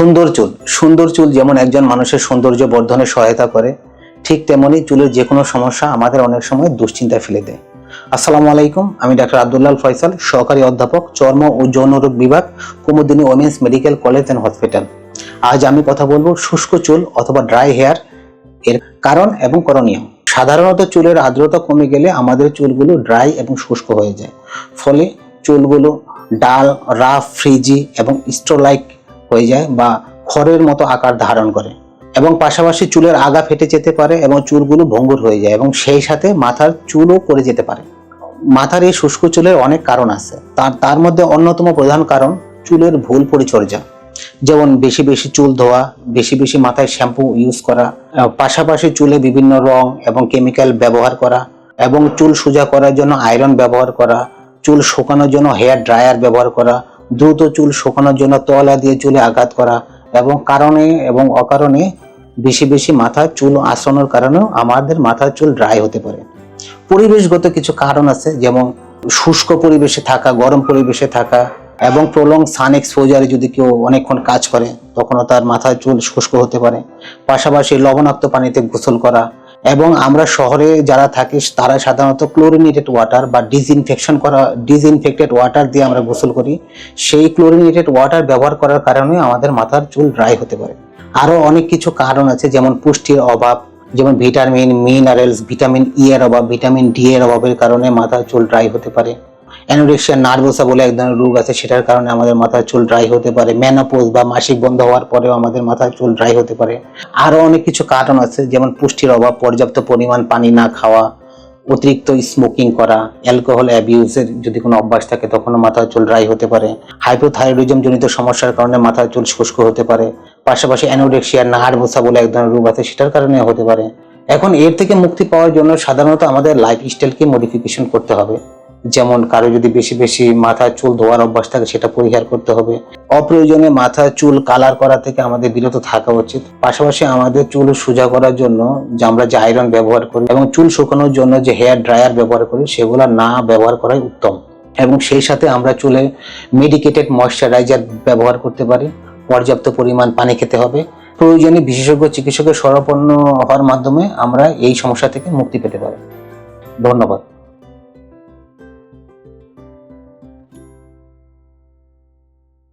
সুন্দর চুল। সুন্দর চুল যেমন একজন মানুষের সৌন্দর্য বর্ধনে সহায়তা করে, ঠিক তেমনি চুলের যে কোনো সমস্যা আমাদের অনেক সময় দুশ্চিন্তায় ফেলে দেয়। আসসালামু আলাইকুম, আমি ডাক্তার আব্দুল্লাল ফয়সাল, সহকারী অধ্যাপক, চর্ম ও যৌন রোগ বিভাগ, Kumudini women's medical college and hospital. আজ আমি কথা বলব শুষ্ক চুল অথবা ড্রাই হেয়ার এর কারণ এবং করণীয়। সাধারণত চুলের আর্দ্রতা কমে গেলে আমাদের চুলগুলো ড্রাই এবং শুষ্ক হয়ে যায়। ফলে চুলগুলো ডাল, রাফ, ফ্রিজি এবং স্ট্রোলাইক হয়ে যায় বা খড়ের মতো আকার ধারণ করে এবং পাশাপাশি চুলের আগা ফেটে যেতে পারে এবং চুলগুলো ভঙ্গুর হয়ে যায় এবং সেই সাথে মাথার চুলও পড়ে যেতে পারে। মাথার এই শুষ্ক চুলের অনেক কারণ আছে। তার তার মধ্যে অন্যতম প্রধান কারণ চুলের ভুল পরিচর্যা। যেমন বেশি বেশি চুল ধোয়া, বেশি বেশি মাথায় শ্যাম্পু ইউজ করা পাশাপাশি চুলে বিভিন্ন রং এবং কেমিক্যাল ব্যবহার করা এবং চুল সোজা করার জন্য আয়রন ব্যবহার করা, চুল শুকানোর জন্য হেয়ার ড্রায়ার ব্যবহার করা দ্রুত চুল শুকানোর জন্য তলা দিয়ে চুলে আঘাত করা এবং কারণে এবং অকারণে বেশি বেশি মাথার চুল আসানোর কারণেও আমাদের মাথার চুল ড্রাই হতে পারে। পরিবেশগত কিছু কারণ আছে, যেমন শুষ্ক পরিবেশে থাকা, গরম পরিবেশে থাকা এবং প্রলং সান এক্সপোজারে যদি কেউ অনেকক্ষণ কাজ করে, তখনও তার মাথার চুল শুষ্ক হতে পারে। পাশাপাশি লবণাক্ত পানিতে গোসল করা এবং আমরা শহরে যারা থাকি, তারা সাধারণত ক্লোরিনেটেড ওয়াটার বা ডিসইনফেকশন করা ডিসইনফেক্টেড ওয়াটার দিয়ে আমরা গোসল করি। সেই ক্লোরিনেটেড ওয়াটার ব্যবহার করার কারণে আমাদের মাথার চুল ড্রাই হতে পারে। আরও অনেক কিছু কারণ আছে, যেমন পুষ্টির অভাব, যেমন ভিটামিন মিনারেলস ভিটামিন ই এর অভাব ভিটামিন ডি এর অভাবের কারণে মাথার চুল ড্রাই হতে পারে। অ্যানোরেক্সিয়া নার্ভোসা বলে এক ধরনের রোগ আছে, সেটার কারণে আমাদের মাথার চুল ড্রাই হতে পারে। ম্যানোপোজ বা মাসিক বন্ধ হওয়ার পরেও আমাদের মাথার চুল ড্রাই হতে পারে। আরও অনেক কিছু কারণ আছে, যেমন পুষ্টির অভাব, পর্যাপ্ত পরিমাণ পানি না খাওয়া, অতিরিক্ত স্মোকিং করা অ্যালকোহল অ্যাবিউজের যদি কোনো অভ্যাস থাকে, তখনও মাথার চুল ড্রাই হতে পারে। হাইপোথাইরয়েডিজম জনিত সমস্যার কারণে মাথার চুল শুষ্ক হতে পারে। পাশাপাশি অ্যানোরেক্সিয়া নার্ভোসা বলে এক ধরনের রোগ আছে, সেটার কারণে হতে পারে। এখন এর থেকে মুক্তি পাওয়ার জন্য সাধারণত আমাদের লাইফ স্টাইলকে মডিফিকেশন করতে হবে। যেমন কারও যদি বেশি বেশি মাথার চুল ধোয়ার অভ্যাস থাকে, সেটা পরিহার করতে হবে। অপ্রয়োজনে মাথার চুল কালার করা থেকে আমাদের বিরত থাকা উচিত। পাশাপাশি আমাদের চুল সোজা করার জন্য যে আমরা যে আয়রন ব্যবহার করি এবং চুল শুকানোর জন্য যে হেয়ার ড্রায়ার ব্যবহার করি, সেগুলো না ব্যবহার করাই উত্তম। এবং সেই সাথে আমরা চুলে মেডিকেটেড ময়শ্চারাইজার ব্যবহার করতে পারি। পর্যাপ্ত পরিমাণ পানি খেতে হবে। প্রয়োজনে বিশেষজ্ঞ, চিকিৎসকের শরণাপন্ন হওয়ার মাধ্যমে আমরা এই সমস্যা থেকে মুক্তি পেতে পারি। ধন্যবাদ।